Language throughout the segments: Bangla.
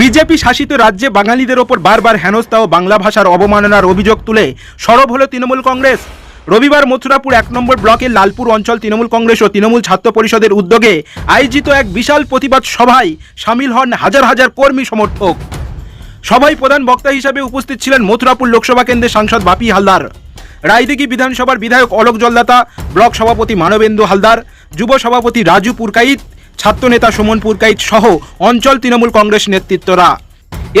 বিজেপি শাসিত রাজ্যে বাঙালিদের ওপর বারবার হেনস্থা ও বাংলা ভাষার অবমাননার অভিযোগ তুলে সরব হল তৃণমূল কংগ্রেস। রবিবার মথুরাপুর এক নম্বর ব্লকের লালপুর অঞ্চল তৃণমূল কংগ্রেস ও তৃণমূল ছাত্র পরিষদের উদ্যোগে আয়োজিত এক বিশাল প্রতিবাদ সভায় সামিল হন হাজার হাজার কর্মী সমর্থক। সভায় প্রধান বক্তা হিসেবে উপস্থিত ছিলেন মথুরাপুর লোকসভা কেন্দ্রের সাংসদ বাপি হালদার। রায়দিঘি বিধানসভার বিধায়ক অলোক জলদাতা, ব্লক সভাপতি মানবেন্দু হালদার, যুব সভাপতি রাজু পুরকাইত ছাত্রনেতা সুমন পুরকাইত সহ অঞ্চল তৃণমূল কংগ্রেস নেতৃত্বরা।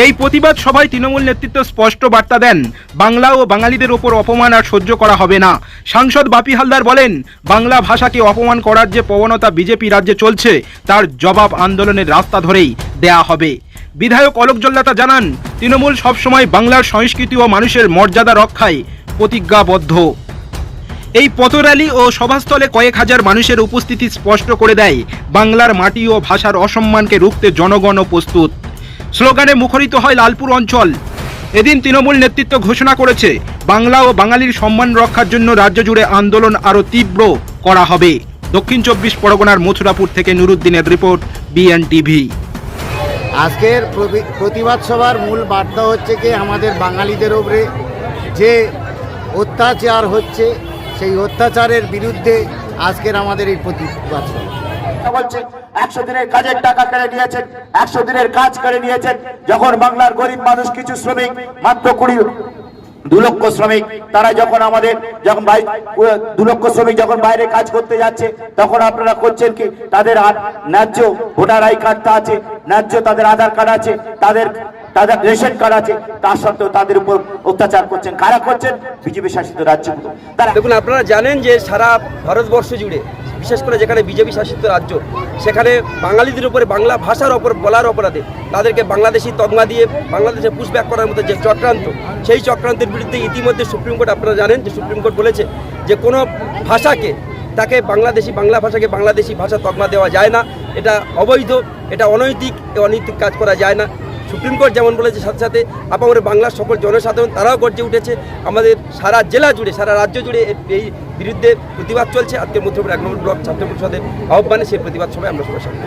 এই প্রতিবাদ সভায় তৃণমূল নেতৃত্ব স্পষ্ট বার্তা দেন, বাংলা ও বাঙালিদের ওপর অপমান আর সহ্য করা হবে না। সাংসদ বাপি হালদার বলেন, বাংলা ভাষাকে অপমান করার যে প্রবণতা বিজেপি রাজ্যে চলছে, তার জবাব আন্দোলনের রাস্তা ধরেই দেয়া হবে। বিধায়ক অলোক জল্লাতা জানান, তৃণমূল সবসময় বাংলার সংস্কৃতি ও মানুষের মর্যাদা রক্ষায় প্রতিজ্ঞাবদ্ধ। এই পথর্যালি ও সভাস্থলে কয়েক হাজার মানুষের উপস্থিতি স্পষ্ট করে দেয় বাংলার মাটি ও ভাষার অসম্মানকে রুখতে জনগণও প্রস্তুত। স্লোগানে মুখরিত হয় লালপুর অঞ্চল। এদিন তৃণমূল নেতৃত্ব ঘোষণা করেছে, বাংলা ও বাঙালির সম্মান রক্ষার জন্য রাজ্য জুড়ে আন্দোলন আরও তীব্র করা হবে। দক্ষিণ চব্বিশ পরগনার মথুরাপুর থেকে নুরুদ্দিনের রিপোর্ট বিএন টিভি আজকের প্রতিবাদ সভার মূল বার্তা হচ্ছে কি, আমাদের বাঙালিদের ওপরে যে অত্যাচার হচ্ছে সেই অত্যাচারের বিরুদ্ধে আজকের আমাদের এই প্রতিবাদ একশো দিনের কাজের টাকা কেড়ে নিয়েছেন, একশো দিনের কাজ কেড়ে নিয়েছেন, যখন বাংলার গরিব মানুষ কিছু শ্রমিক, মাত্র কুড়ি, দু লক্ষ শ্রমিক যখন আমাদের, যখন দু লক্ষ শ্রমিক যখন বাইরে কাজ করতে যাচ্ছে, তখন আপনারা করছেন কি? তাদের ন্যায্য ভোটার আই কার্ডটা আছে, ন্যায্য তাদের আধার কার্ড আছে, তাদের তাদের রেশন কার্ড আছে তার সত্ত্বেও তাদের উপর অত্যাচার করছেন, কারা করছেন? বিজেপি শাসিত রাজ্যগুলো তারা দেখুন, আপনারা জানেন যে সারা ভারতবর্ষ জুড়ে, বিশেষ করে যেখানে বিজেপি শাসিত রাজ্য, সেখানে বাঙালিদের উপরে, বাংলা ভাষার ওপর, বলার অপরাধে তাদেরকে বাংলাদেশি তকমা দিয়ে, বাংলাদেশে পুষব্যাক করার মতো যে চক্রান্ত, সেই চক্রান্তের বিরুদ্ধে ইতিমধ্যে সুপ্রিম কোর্ট, আপনারা জানেন যে সুপ্রিম কোর্ট বলেছে যে কোনো ভাষাকে, তাকে বাংলাদেশি, বাংলা ভাষাকে বাংলাদেশি ভাষা তকমা দেওয়া যায় না। এটা অবৈধ, এটা অনৈতিক অনৈতিক কাজ করা যায় না। সুপ্রিম কোর্ট যেমন বলেছে, সাথে সাথে আপামরে বাংলার সকল জনসাধারণ তারাও গর্জে উঠেছে। আমাদের সারা জেলা জুড়ে, সারা রাজ্য জুড়ে এই বিরুদ্ধে প্রতিবাদ চলছে। আজকে মধ্যপুর এক নম্বর ব্লক ছাত্র পরিষদের আহ্বানে সেই প্রতিবাদ সভায় আমরা সবাই সামনে